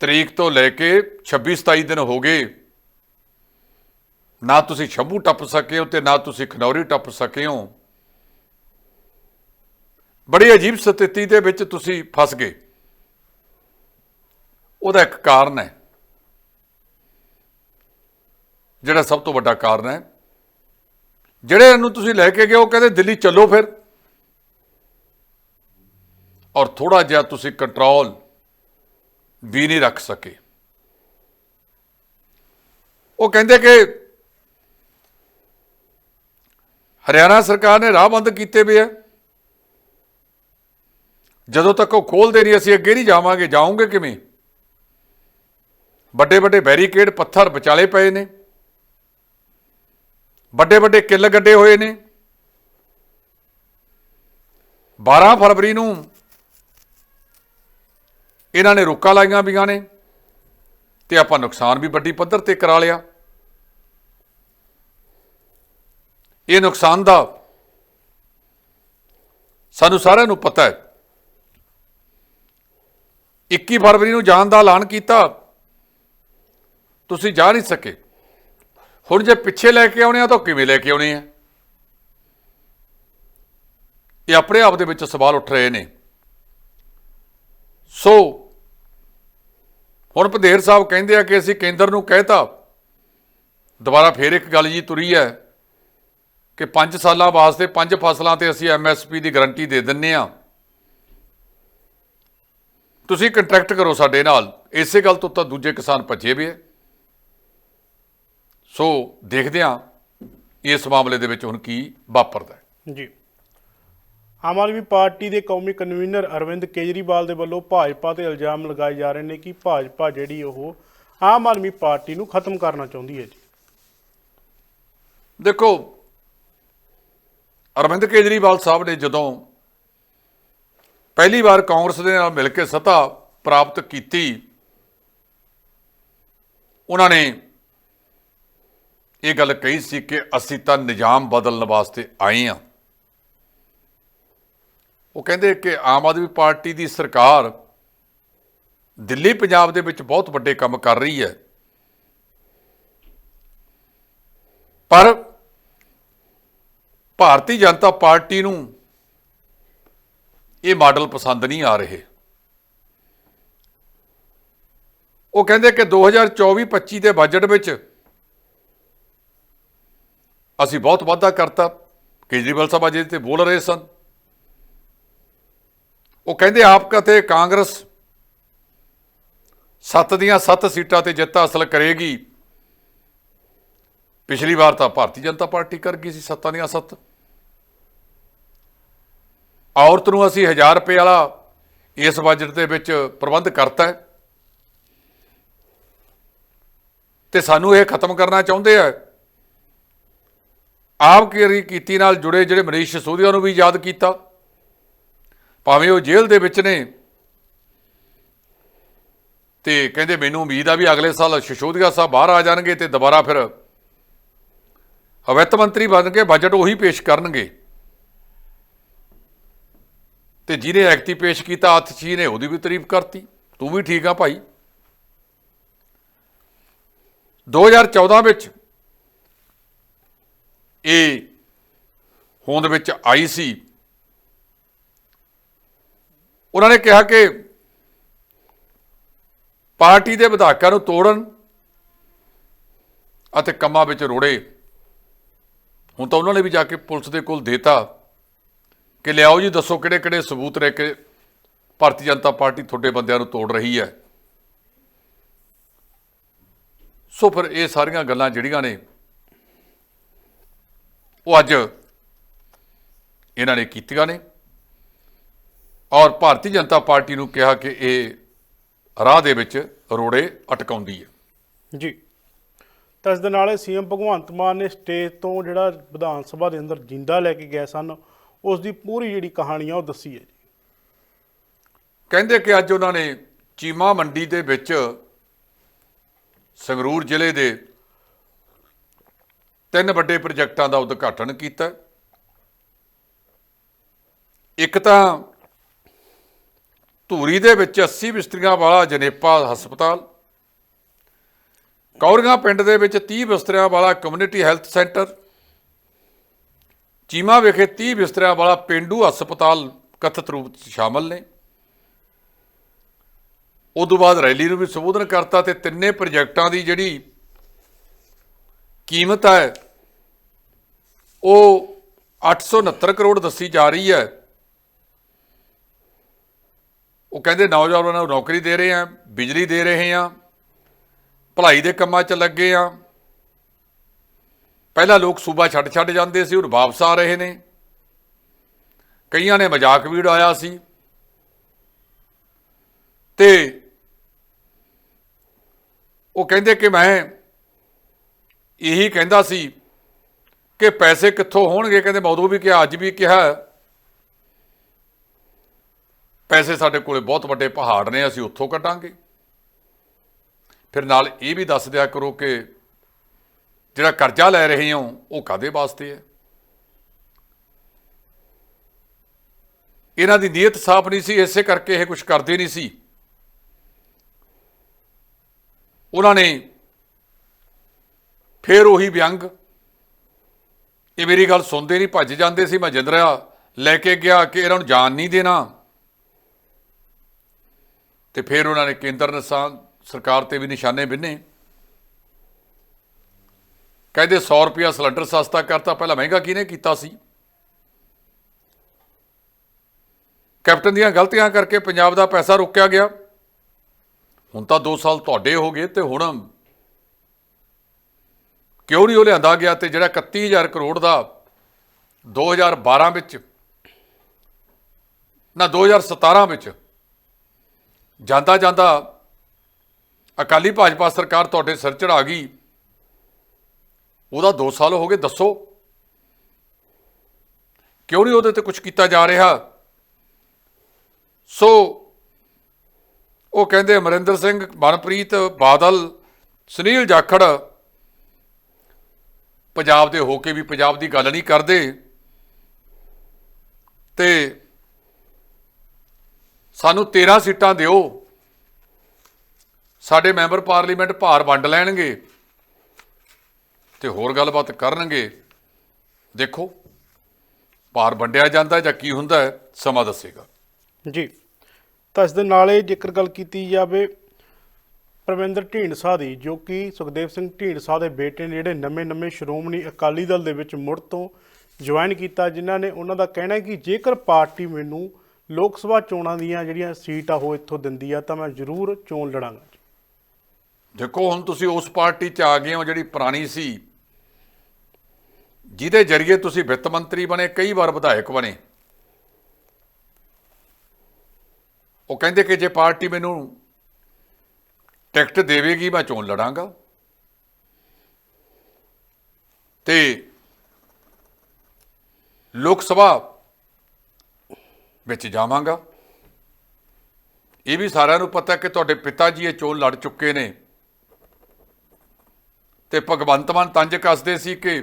ਤਰੀਕ ਤੋਂ ਲੈ ਕੇ 26 27 ਦਿਨ ਹੋ ਗਏ। ਨਾ ਤੁਸੀਂ ਸ਼ੰਭੂ ਟੱਪ ਸਕੇ ਹੋ ਤੇ ਨਾ ਤੁਸੀਂ ਖਨੌਰੀ ਟੱਪ ਸਕੇ ਹੋ। ਬੜੀ ਅਜੀਬ ਸਥਿਤੀ ਦੇ ਵਿੱਚ ਤੁਸੀਂ ਫਸ ਗਏ। ਉਹਦਾ ਇੱਕ ਕਾਰਨ ਹੈ। ਜਿਹੜਾ ਸਭ ਤੋਂ ਵੱਡਾ ਕਾਰਨ ਹੈ ਜਿਹੜੇ ਨੂੰ ਤੁਸੀਂ ਲੈ ਕੇ ਗਏ, ਉਹ ਕਹਿੰਦੇ ਦਿੱਲੀ ਚੱਲੋ ਫਿਰ। ਔਰ ਥੋੜਾ ਜਿਹਾ ਤੁਸੀਂ ਕੰਟਰੋਲ ਵੀ ਨਹੀਂ ਰੱਖ ਸਕੇ। ਉਹ ਕਹਿੰਦੇ ਕਿ ਹਰਿਆਣਾ ਸਰਕਾਰ ਨੇ ਰਾਹ ਬੰਦ ਕੀਤੇ ਪਏ ਆ। ਜਦੋਂ ਤੱਕ ਉਹ ਖੋਲਦੇ ਨਹੀਂ, ਅਸੀਂ ਅੱਗੇ ਨਹੀਂ ਜਾਵਾਂਗੇ, ਜਾਓਗੇ ਕਿਵੇਂ? ਵੱਡੇ ਵੱਡੇ ਬੈਰੀਕੇਡ ਪੱਥਰ ਵਿਚਾਲੇ ਪਏ ਨੇ। ਵੱਡੇ ਵੱਡੇ ਕਿੱਲ ਗੱਡੇ ਹੋਏ ਨੇ। 12 ਫਰਵਰੀ ਨੂੰ ਇਹਨਾਂ ਨੇ ਰੋਕਾਂ ਲਾਈਆਂ ਵੀਆਂ ਨੇ ਤੇ ਆਪਾਂ ਨੁਕਸਾਨ ਵੀ ਵੱਡੀ ਪੱਧਰ ਤੇ ਕਰਾ ਲਿਆ। ਇਹ ਨੁਕਸਾਨ ਦਾ ਸਾਨੂੰ ਸਾਰਿਆਂ ਨੂੰ ਪਤਾ ਹੈ। 21 ਫਰਵਰੀ ਨੂੰ ਜਾਣ ਦਾ ਐਲਾਨ ਕੀਤਾ। ਤੁਸੀਂ ਜਾ ਨਹੀਂ ਸਕੇ। ਹੁਣ ਜੇ ਪਿੱਛੇ ਲੈ ਕੇ ਆਉਣੇ ਆ ਤਾਂ ਕਿਵੇਂ ਲੈ ਕੇ ਆਉਣੇ ਆ? ਇਹ ਆਪਣੇ ਆਪ ਦੇ ਵਿੱਚ ਸਵਾਲ ਉੱਠ ਰਹੇ ਨੇ। ਸੋ, ਹੁਣ ਪੰਧੇਰ ਸਾਹਿਬ ਕਹਿੰਦੇ ਆ ਕਿ ਅਸੀਂ ਕੇਂਦਰ ਨੂੰ ਕਹਿਤਾ ਦੁਬਾਰਾ ਫੇਰ ਇੱਕ ਗੱਲ ਜੀ ਤੁਰੀ ਹੈ ਕਿ 5 ਸਾਲਾਂ ਵਾਸਤੇ ਪੰਜ ਫਸਲਾਂ ਤੇ ਅਸੀਂ ਐਮਐਸਪੀ ਦੀ ਗਾਰੰਟੀ ਦੇ ਦਿੰਨੇ ਆ। ਤੁਸੀਂ ਕੰਟਰੈਕਟ ਕਰੋ ਸਾਡੇ ਨਾਲ, ਇਸੇ ਗੱਲ ਤੋਂ ਤਾਂ ਦੂਜੇ ਕਿਸਾਨ ਭੱਜੇ ਵੀ ਹੈ ਸੋ ਦੇਖਦੇ ਹਾਂ ਇਸ ਮਾਮਲੇ ਦੇ ਵਿੱਚ ਹੁਣ ਕੀ ਵਾਪਰਦਾ ਹੈ। ਜੀ। ਆਮ ਆਦਮੀ ਪਾਰਟੀ ਦੇ ਕੌਮੀ ਕਨਵੀਨਰ ਅਰਵਿੰਦ ਕੇਜਰੀਵਾਲ ਦੇ ਵੱਲੋਂ ਭਾਜਪਾ ਤੇ ਇਲਜ਼ਾਮ ਲਗਾਏ ਜਾ ਰਹੇ ਨੇ ਕਿ ਭਾਜਪਾ ਜਿਹੜੀ ਉਹ ਆਮ ਆਦਮੀ ਪਾਰਟੀ ਨੂੰ ਖਤਮ ਕਰਨਾ ਚਾਹੁੰਦੀ ਹੈ ਜੀ। ਦੇਖੋ ਅਰਵਿੰਦ ਕੇਜਰੀਵਾਲ ਸਾਹਿਬ ਨੇ ਜਦੋਂ ਪਹਿਲੀ ਵਾਰ ਕਾਂਗਰਸ ਦੇ ਨਾਲ ਮਿਲ ਕੇ ਸੱਤਾ ਪ੍ਰਾਪਤ ਕੀਤੀ ਉਹਨਾਂ ਨੇ ਇਹ ਗੱਲ ਕਹੀ ਸੀ ਕਿ ਅਸੀਂ ਤਾਂ ਨਿਜ਼ਾਮ ਬਦਲਣ ਵਾਸਤੇ ਆਏ ਹਾਂ। ਉਹ ਕਹਿੰਦੇ ਕਿ ਆਮ ਆਦਮੀ ਪਾਰਟੀ ਦੀ ਸਰਕਾਰ ਦਿੱਲੀ, ਪੰਜਾਬ ਦੇ ਵਿੱਚ ਬਹੁਤ ਵੱਡੇ ਕੰਮ ਕਰ ਰਹੀ ਹੈ। ਪਰ ਭਾਰਤੀ ਜਨਤਾ ਪਾਰਟੀ ਨੂੰ ਇਹ ਮਾਡਲ ਪਸੰਦ ਨਹੀਂ ਆ ਰਹੇ। ਉਹ ਕਹਿੰਦੇ ਕਿ 2024-25 ਦੇ ਬਜਟ ਵਿੱਚ ਅਸੀਂ ਬਹੁਤ ਵਾਧਾ ਕਰਤਾ। ਕੇਜਰੀਵਾਲ ਸਾਹਿਬ ਅਜੇ ਤੇ ਬੋਲ ਰਹੇ ਸਨ। ਉਹ ਕਹਿੰਦੇ, ਆਪ ਕਹਤੇ ਕਾਂਗਰਸ ਸੱਤ ਦੀਆਂ ਸੱਤ ਸੀਟਾਂ ਤੇ ਜਿੱਤ ਹਾਸਲ ਕਰੇਗੀ। ਪਿਛਲੀ ਵਾਰ ਤਾਂ ਭਾਰਤੀ ਜਨਤਾ ਪਾਰਟੀ ਕਰ ਗਈ ਸੀ ਸੱਤਾਂ ਦੀਆਂ ਸੱਤ। ਔਰਤ ਨੂੰ ਅਸੀਂ 1000 ਰੁਪਏ ਵਾਲਾ ਇਸ ਬਜਟ ਦੇ ਵਿੱਚ ਪ੍ਰਬੰਧ ਕਰਤਾ ਹੈ। ਤੇ ਸਾਨੂੰ ਇਹ ਖਤਮ ਕਰਨਾ ਚਾਹੁੰਦੇ ਆ। ਆਪ ਕੀ ਕੀਤੀ ਨਾਲ ਜੁੜੇ ਜਿਹੜੇ ਮਨੀਸ਼ ਸਿਸੋਦੀਆ ਨੂੰ ਵੀ ਯਾਦ ਕੀਤਾ। ਭਾਵੇਂ ਉਹ ਜੇਲ੍ਹ ਦੇ ਵਿੱਚ ਨੇ। ਤੇ ਕਹਿੰਦੇ ਮੈਨੂੰ ਉਮੀਦ ਆ ਵੀ ਅਗਲੇ ਸਾਲ ਸਿਸੋਦੀਆ ਸਾਹਿਬ ਬਾਹਰ ਆ ਜਾਣਗੇ ਤੇ ਦੁਬਾਰਾ ਫਿਰ ਵਿੱਤ ਮੰਤਰੀ ਬਣ ਕੇ ਬਜਟ ਉਹੀ ਪੇਸ਼ ਕਰਨਗੇ। ਤੇ ਜਿਹਨੇ ਐਕਟੀ ਪੇਸ਼ ਕੀਤਾ ਅਤਸ਼ੀ ਨੇ, ਉਹਦੀ ਵੀ ਤਾਰੀਫ ਕਰਤੀ। ਤੂੰ ਵੀ ਠੀਕ ਆ ਭਾਈ। 2014 ਵਿੱਚ ਇਹ ਹੋਂਦ ਵਿੱਚ ਆਈ ਸੀ। ਉਹਨਾਂ ਨੇ ਕਿਹਾ ਕਿ ਪਾਰਟੀ ਦੇ ਵਿਧਾਇਕਾਂ ਨੂੰ ਤੋੜਨ ਅਤੇ ਕੰਮਾਂ ਵਿੱਚ ਰੋੜੇ। ਹੁਣ ਤਾਂ ਉਹਨਾਂ ਨੇ ਵੀ ਜਾ ਕੇ ਪੁਲਿਸ ਦੇ ਕੋਲ ਦੇਤਾ ਕਿ ਲਿਆਓ ਜੀ, ਦੱਸੋ ਕਿਹੜੇ ਕਿਹੜੇ ਸਬੂਤ ਰਹਿ ਕੇ ਭਾਰਤੀ ਜਨਤਾ ਪਾਰਟੀ ਤੁਹਾਡੇ ਬੰਦਿਆਂ ਨੂੰ ਤੋੜ ਰਹੀ ਹੈ। ਸੋ ਫਿਰ ਇਹ ਸਾਰੀਆਂ ਗੱਲਾਂ ਜਿਹੜੀਆਂ ਨੇ ਉਹ ਅੱਜ ਇਹਨਾਂ ਨੇ ਕੀਤੀਆਂ ਨੇ। ਔਰ ਭਾਰਤੀ ਜਨਤਾ ਪਾਰਟੀ ਨੂੰ ਕਿਹਾ ਕਿ ਇਹ ਰਾਹ ਦੇ ਵਿੱਚ ਰੋੜੇ ਅਟਕਾਉਂਦੀ ਹੈ। ਜੀ। ਤਾਂ ਇਸ ਦੇ ਨਾਲ ਸੀਐਮ ਭਗਵੰਤ ਮਾਨ ਨੇ ਸਟੇਜ ਤੋਂ ਜਿਹੜਾ ਵਿਧਾਨ ਸਭਾ ਦੇ ਅੰਦਰ ਜਿੰਦਾ ਲੈ ਕੇ ਗਏ ਸਨ ਉਸ ਦੀ ਪੂਰੀ ਜਿਹੜੀ ਕਹਾਣੀ ਆ ਉਹ ਦੱਸੀ ਹੈ ਜੀ। ਕਹਿੰਦੇ ਕਿ ਅੱਜ ਉਹਨਾਂ ਨੇ ਚੀਮਾ ਮੰਡੀ ਦੇ ਵਿੱਚ ਸੰਗਰੂਰ ਜ਼ਿਲ੍ਹੇ ਦੇ ਤਿੰਨ ਵੱਡੇ ਪ੍ਰੋਜੈਕਟਾਂ ਦਾ ਉਦਘਾਟਨ ਕੀਤਾ। ਇੱਕ ਤਾਂ ਧੂਰੀ ਦੇ ਵਿੱਚ 80 ਬਿਸਤਰੀਆਂ ਵਾਲਾ ਜਨੇਪਾ ਹਸਪਤਾਲ, ਕੌਰੀਆਂ ਪਿੰਡ ਦੇ ਵਿੱਚ 30 ਬਿਸਤਰਿਆਂ ਵਾਲਾ ਕਮਿਊਨਿਟੀ ਹੈਲਥ ਸੈਂਟਰ ਚੀਮਾ ਵਿਖੇ 30 ਬਿਸਤਰਿਆਂ ਵਾਲਾ ਪਿੰਡੂ ਹਸਪਤਾਲ ਕਥਿਤ ਰੂਪ 'ਚ ਸ਼ਾਮਲ ਨੇ। ਉਦੋਂ ਬਾਅਦ ਰੈਲੀ ਨੂੰ ਵੀ ਸੰਬੋਧਨ ਕਰਤਾ ਤੇ ਤਿੰਨੇ ਪ੍ਰੋਜੈਕਟਾਂ ਦੀ ਜਿਹੜੀ ਕੀਮਤ ਹੈ। ਉਹ 869 ਕਰੋੜ ਦੱਸੀ ਜਾ ਰਹੀ ਹੈ। ਉਹ ਕਹਿੰਦੇ ਨੌਜਵਾਨਾਂ ਨੂੰ ਨੌਕਰੀ ਦੇ ਰਹੇ ਆ ਬਿਜਲੀ ਦੇ ਰਹੇ ਆ ਭਲਾਈ ਦੇ ਕੰਮਾਂ 'ਚ ਲੱਗੇ ਆ ਪਹਿਲਾਂ ਲੋਕ ਸੂਬਾ ਛੱਡ ਛੱਡ ਜਾਂਦੇ ਸੀ, ਹੁਣ ਵਾਪਸ ਆ ਰਹੇ ਨੇ। ਕਈਆਂ ਨੇ ਮਜ਼ਾਕ ਵੀ ਉਡਾਇਆ ਸੀ। ਤੇ ਉਹ ਕਹਿੰਦੇ ਕਿ ਮੈਂ ਇਹੀ ਕਹਿੰਦਾ ਸੀ ਕਿ ਪੈਸੇ ਕਿੱਥੋਂ ਹੋਣਗੇ? ਕਹਿੰਦੇ ਮੈਂ ਉਦੋਂ ਵੀ ਕਿਹਾ, ਅੱਜ ਵੀ ਕਿਹਾ। ਪੈਸੇ ਸਾਡੇ ਕੋਲੇ ਬਹੁਤ ਵੱਡੇ ਪਹਾੜ ਨੇ, ਅਸੀਂ ਉੱਥੋਂ ਕੱਢਾਂਗੇ। ਫਿਰ ਨਾਲ ਇਹ ਵੀ ਦੱਸ ਦਿਆ ਕਰੋ ਕਿ ਜਿਹੜਾ ਕਰਜ਼ਾ ਲੈ ਰਹੇ ਹੋ, ਉਹ ਕਾਦੇ ਵਾਸਤੇ ਹੈ? ਇਹਨਾਂ ਦੀ ਨੀਅਤ ਸਾਫ਼ ਨਹੀਂ ਸੀ, ਇਸੇ ਕਰਕੇ ਇਹ ਕੁਝ ਕਰਦੇ ਨਹੀਂ ਸੀ। ਉਹਨਾਂ ਨੇ ਫੇਰ ਉਹੀ ਵਿਅੰਗ। ਇਹ ਮੇਰੀ ਗੱਲ ਸੁਣਦੇ ਨਹੀਂ, ਭੱਜ ਜਾਂਦੇ ਸੀ। ਮੈਂ ਜਿੰਦਰਾ ਲੈ ਕੇ ਗਿਆ ਕਿ ਇਹਨਾਂ ਨੂੰ ਜਾਣ ਨਹੀਂ ਦੇਣਾ। ਤੇ ਫਿਰ ਉਹਨਾਂ ਨੇ ਕੇਂਦਰ ਨਿਸ਼ਾਨ ਸਰਕਾਰ ਤੇ ਵੀ ਨਿਸ਼ਾਨੇ ਬਿੰਨੇ। ਕਹਿੰਦੇ 100 ਰੁਪਿਆ ਸਿਲੰਡਰ ਸਸਤਾ ਕਰਤਾ। ਪਹਿਲਾਂ ਮਹਿੰਗਾ ਕਿਹਨੇ ਕੀਤਾ ਸੀ? ਕੈਪਟਨ ਦੀਆਂ ਗਲਤੀਆਂ ਕਰਕੇ ਪੰਜਾਬ ਦਾ ਪੈਸਾ ਰੋਕਿਆ ਗਿਆ। ਹੁਣ ਤਾਂ 2 ਸਾਲ ਤੁਹਾਡੇ ਹੋ ਗਏ ਤੇ ਹੁਣ ਕਿਉਂ ਨਹੀਂ ਉਹ ਲਿਆਂਦਾ ਗਿਆ ਤੇ ਜਿਹੜਾ 31000 ਕਰੋੜ ਦਾ 2012 ਵਿੱਚ ਨਾ 2017 ਵਿੱਚ ਜਾਂਦਾ ਜਾਂਦਾ ਅਕਾਲੀ ਭਾਜਪਾ ਸਰਕਾਰ ਤੁਹਾਡੇ ਸਿਰ ਚੜਾ ਗਈ, ਉਹਦਾ 2 ਸਾਲ ਹੋ ਗਏ, ਦੱਸੋ। ਕਿਉਂ ਨਹੀਂ ਉਹਦੇ ਤੇ ਕੁਝ ਕੀਤਾ ਜਾ ਰਿਹਾ? ਸੋ ਉਹ ਕਹਿੰਦੇ ਅਮਰਿੰਦਰ ਸਿੰਘ, ਮਨਪ੍ਰੀਤ ਬਾਦਲ, ਸੁਨੀਲ ਜਾਖੜ ਪੰਜਾਬ ਦੇ ਹੋ ਕੇ ਵੀ ਪੰਜਾਬ ਦੀ ਗੱਲ ਨਹੀਂ ਕਰਦੇ। ਤੇ ਸਾਨੂੰ 13 ਸੀਟਾਂ ਦਿਓ। ਸਾਡੇ ਮੈਂਬਰ ਪਾਰਲੀਮੈਂਟ ਭਾਰ ਵੰਡ ਲੈਣਗੇ। ਤੇ ਹੋਰ ਗੱਲਬਾਤ ਕਰਨਗੇ। ਦੇਖੋ, ਭਾਰ ਵੰਡਿਆ ਜਾਂਦਾ ਜਾਂ ਕੀ ਹੁੰਦਾ ਸਮਾਂ ਦੱਸੇਗਾ। ਜੀ। ਤਾਂ ਇਸ ਦੇ ਨਾਲ ਜੇਕਰ ਗੱਲ ਕੀਤੀ ਜਾਵੇ ਪਰਵਿੰਦਰ ਢੀਂਡਸਾ ਦੀ, ਜੋ ਕਿ ਸੁਖਦੇਵ ਸਿੰਘ ਢੀਂਡਸਾ ਦੇ ਬੇਟੇ ਨੇ ਜਿਹੜੇ ਨਵੇਂ-ਨਵੇਂ ਸ਼੍ਰੋਮਣੀ ਅਕਾਲੀ ਦਲ ਦੇ ਵਿੱਚ ਮੁੜ ਤੋਂ ਜੁਆਇਨ ਕੀਤਾ, ਜਿਨ੍ਹਾਂ ਨੇ ਉਹਨਾਂ ਦਾ ਕਹਿਣਾ ਹੈ ਕਿ ਜੇਕਰ ਪਾਰਟੀ ਮੈਨੂੰ ਲੋਕ ਸਭਾ ਚੋਣਾਂ ਦੀਆਂ ਜਿਹੜੀਆਂ ਸੀਟ ਆ ਉਹ ਇੱਥੋਂ ਦਿੰਦੀ ਆ, ਤਾਂ ਮੈਂ ਜ਼ਰੂਰ ਚੋਣ ਲੜਾਂਗਾ। ਦੇਖੋ, ਹੁਣ ਤੁਸੀਂ ਉਸ ਪਾਰਟੀ 'ਚ ਆ ਗਏ ਹੋ ਜਿਹੜੀ ਪੁਰਾਣੀ ਸੀ। ਜਿਹਦੇ ਜਰੀਏ ਤੁਸੀਂ ਵਿੱਤ ਮੰਤਰੀ ਬਣੇ, ਕਈ ਵਾਰ ਵਿਧਾਇਕ ਬਣੇ। ਉਹ ਕਹਿੰਦੇ ਕਿ ਜੇ ਪਾਰਟੀ ਮੈਨੂੰ ਟਿਕਟ ਦੇਵੇਗੀ, ਮੈਂ ਚੋਣ ਲੜਾਂਗਾ। ਤੇ ਲੋਕ ਸਭਾ ਵਿੱਚ ਜਾਵਾਂਗਾ। ਇਹ ਵੀ ਸਾਰਿਆਂ ਨੂੰ ਪਤਾ ਕਿ ਤੁਹਾਡੇ ਪਿਤਾ ਜੀ ਇਹ ਚੋਣ ਲੜ ਚੁੱਕੇ ਨੇ। ਤੇ ਭਗਵੰਤ ਮਾਨ ਤੰਜ ਕੱਸਦੇ ਸੀ ਕਿ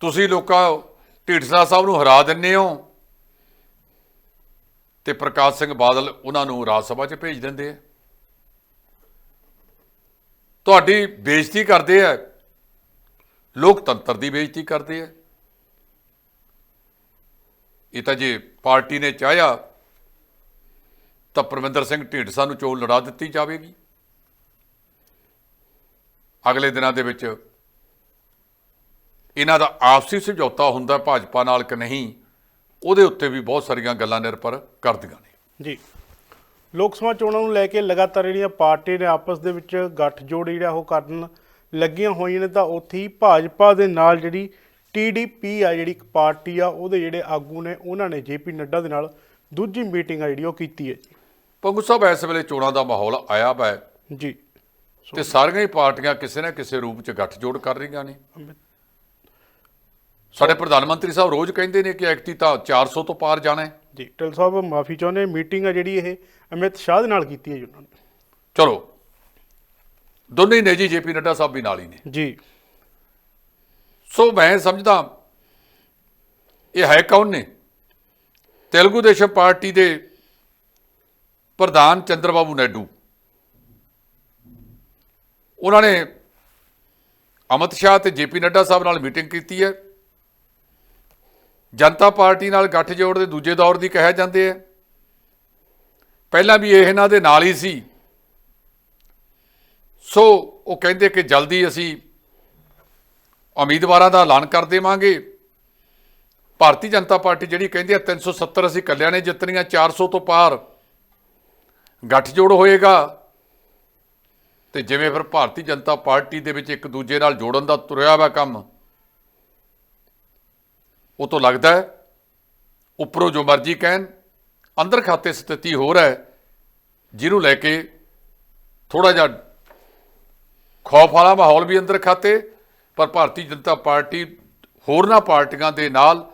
ਤੁਸੀਂ ਲੋਕਾਂ ਢੀਡਸਾ ਸਾਹਿਬ ਨੂੰ ਹਰਾ ਦਿੰਨੇ ਹੋ ਤੇ ਪ੍ਰਕਾਸ਼ ਸਿੰਘ ਬਾਦਲ ਉਹਨਾਂ ਨੂੰ ਰਾਜ ਸਭਾ 'ਚ ਭੇਜ ਦਿੰਦੇ ਆ। ਤੁਹਾਡੀ ਬੇਇੱਜ਼ਤੀ ਕਰਦੇ ਆ। ਲੋਕਤੰਤਰ ਦੀ ਬੇਇੱਜ਼ਤੀ ਕਰਦੇ ਆ। ਇਹ ਤਾਂ ਜੇ ਪਾਰਟੀ ਨੇ ਚਾਹਿਆ, ਤਾਂ ਪਰਮਿੰਦਰ ਸਿੰਘ ਢੀਂਡਸਾ ਨੂੰ ਚੋਣ ਲੜਾ ਦਿੱਤੀ ਜਾਵੇਗੀ। ਅਗਲੇ ਦਿਨਾਂ ਦੇ ਵਿੱਚ ਇਹਨਾਂ ਦਾ ਆਪਸੀ ਸਮਝੌਤਾ ਹੁੰਦਾ ਭਾਜਪਾ ਨਾਲ ਕਿ ਨਹੀਂ, ਉਹਦੇ ਉੱਤੇ ਵੀ ਬਹੁਤ ਸਾਰੀਆਂ ਗੱਲਾਂ ਨਿਰਭਰ ਕਰਦੀਆਂ ਨੇ। ਜੀ। ਲੋਕ ਸਭਾ ਚੋਣਾਂ ਨੂੰ ਲੈ ਕੇ ਲਗਾਤਾਰ ਜਿਹੜੀਆਂ ਪਾਰਟੀ ਨੇ ਆਪਸ ਦੇ ਵਿੱਚ ਗੱਠਜੋੜ ਜਿਹੜਾ ਉਹ ਕਰਨ ਲੱਗੀਆਂ ਹੋਈਆਂ ਨੇ ਤਾਂ ਉੱਥੇ ਹੀ ਭਾਜਪਾ ਦੇ ਨਾਲ ਜਿਹੜੀ ਟੀਡੀਪੀ ਆ ਜਿਹੜੀ ਇੱਕ ਪਾਰਟੀ ਆ ਉਹਦੇ ਜਿਹੜੇ ਆਗੂ ਨੇ ਉਹਨਾਂ ਨੇ ਜੇਪੀ ਨੱਡਾ ਦੇ ਨਾਲ ਦੂਜੀ ਮੀਟਿੰਗ ਆ ਜਿਹੜੀ ਉਹ ਕੀਤੀ ਹੈ ਜੀ। ਪੰਗੂ ਸਾਹਿਬ ਇਸ ਵੇਲੇ ਚੋਣਾਂ ਦਾ ਮਾਹੌਲ ਆਇਆ ਹੈ। ਜੀ। ਤੇ ਸਾਰੀਆਂ ਹੀ ਪਾਰਟੀਆਂ ਕਿਸੇ ਨਾ ਕਿਸੇ ਰੂਪ 'ਚ ਗੱਠਜੋੜ ਕਰ ਰਹੀਆਂ ਨੇ। ਸਾਡੇ ਪ੍ਰਧਾਨ ਮੰਤਰੀ ਸਾਹਿਬ ਰੋਜ਼ ਕਹਿੰਦੇ ਨੇ ਕਿ ਐਕਟੀ ਤਾਂ 400 ਤੋਂ ਪਾਰ ਜਾਣਾ ਹੈ। ਜੀ ਟਲ ਸਾਹਿਬ ਮਾਫੀ ਚਾਹੁੰਦੇ ਮੀਟਿੰਗ ਆ ਜਿਹੜੀ ਇਹ ਅਮਿਤ ਸ਼ਾਹ ਦੇ ਨਾਲ ਕੀਤੀ ਹੈ ਜੀ ਉਹਨਾਂ ਨੇ। ਚਲੋ। ਦੋਨੇ ਨੇ ਜੀ ਜੇਪੀ ਨੱਡਾ ਸਾਹਿਬ ਵੀ ਨਾਲ ਹੀ ਨੇ। ਜੀ। ਸੋ ਮੈਂ ਸਮਝਦਾ ਇਹ ਹੈ ਕੌਣ ਨੇ? ਤੇਲਗੂ ਦੇਸ਼ਮ ਪਾਰਟੀ ਦੇ ਪ੍ਰਧਾਨ ਚੰਦਰਬਾਬੂ ਨਾਇਡੂ। ਉਹਨਾਂ ਨੇ ਅਮਿਤ ਸ਼ਾਹ ਤੇ ਜੇਪੀ ਨੱਡਾ ਸਾਹਿਬ ਨਾਲ ਮੀਟਿੰਗ ਕੀਤੀ ਹੈ। ਜਨਤਾ ਪਾਰਟੀ ਨਾਲ ਗੱਠਜੋੜ ਦੇ ਦੂਜੇ ਦੌਰ ਦੀ ਕਹਿਆ ਜਾਂਦੇ ਆ। ਪਹਿਲਾਂ ਵੀ ਇਹ ਇਹਨਾਂ ਦੇ ਨਾਲ ਹੀ ਸੀ। ਸੋ ਉਹ ਕਹਿੰਦੇ ਕਿ ਜਲਦੀ ਅਸੀਂ ਉਮੀਦਵਾਰਾਂ ਦਾ ਐਲਾਨ ਕਰ ਦੇਵਾਂਗੇ। ਭਾਰਤੀ ਜਨਤਾ ਪਾਰਟੀ ਜਿਹੜੀ ਕਹਿੰਦੀ ਆ 370 ਅਸੀਂ ਕੱਲਿਆਂ ਨੇ ਜਿੱਤਣੀਆਂ 400 ਤੋਂ ਪਾਰ ਗੱਠਜੋੜ ਹੋਏਗਾ। ਤੇ ਜਿਵੇਂ ਫਿਰ ਭਾਰਤੀ ਜਨਤਾ ਪਾਰਟੀ ਦੇ ਵਿੱਚ ਇੱਕ ਦੂਜੇ ਨਾਲ ਜੋੜਨ ਦਾ ਤੁਰਿਆ ਵਾ ਕੰਮ, ਉਹ ਤੋਂ ਲੱਗਦਾ ਉੱਪਰੋਂ ਜੋ ਮਰਜ਼ੀ ਕਹਿਣ ਅੰਦਰ ਖਾਤੇ ਸਥਿਤੀ ਹੋਰ ਹੈ, ਜਿਹਨੂੰ ਲੈ ਕੇ ਥੋੜਾ ਜਿਹਾ ਖੌਫ ਵਾਲਾ ਮਾਹੌਲ ਵੀ ਅੰਦਰ ਖਾਤੇ, ਪਰ ਭਾਰਤੀ ਜਨਤਾ ਪਾਰਟੀ ਹੋਰਨਾਂ ਪਾਰਟੀਆਂ ਦੇ ਨਾਲ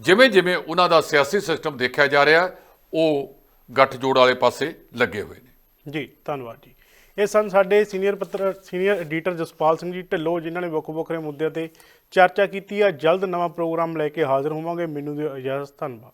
ਜਿਵੇਂ ਜਿਵੇਂ ਉਹਨਾਂ ਦਾ ਸਿਆਸੀ ਸਿਸਟਮ ਦੇਖਿਆ ਜਾ ਰਿਹਾ, ਉਹ ਗੱਠਜੋੜ ਵਾਲੇ ਪਾਸੇ ਲੱਗੇ ਹੋਏ ਨੇ। ਜੀ, ਧੰਨਵਾਦ ਜੀ। ਇਹ ਸਨ ਸਾਡੇ ਸੀਨੀਅਰ ਪੱਤਰ, ਸੀਨੀਅਰ ਐਡੀਟਰ ਜਸਪਾਲ ਸਿੰਘ ਜੀ ਢਿੱਲੋਂ, ਜਿਨ੍ਹਾਂ ਨੇ ਵੱਖ ਵੱਖਰੇ ਮੁੱਦਿਆਂ ਤੇ ਚਰਚਾ ਕੀਤੀ ਆ ਜਲਦ ਨਵਾਂ ਪ੍ਰੋਗਰਾਮ ਲੈ ਕੇ ਹਾਜ਼ਰ ਹੋਵਾਂਗੇ। ਮੈਨੂੰ ਦਿਓ ਇਜਾਜ਼ਤ, ਧੰਨਵਾਦ।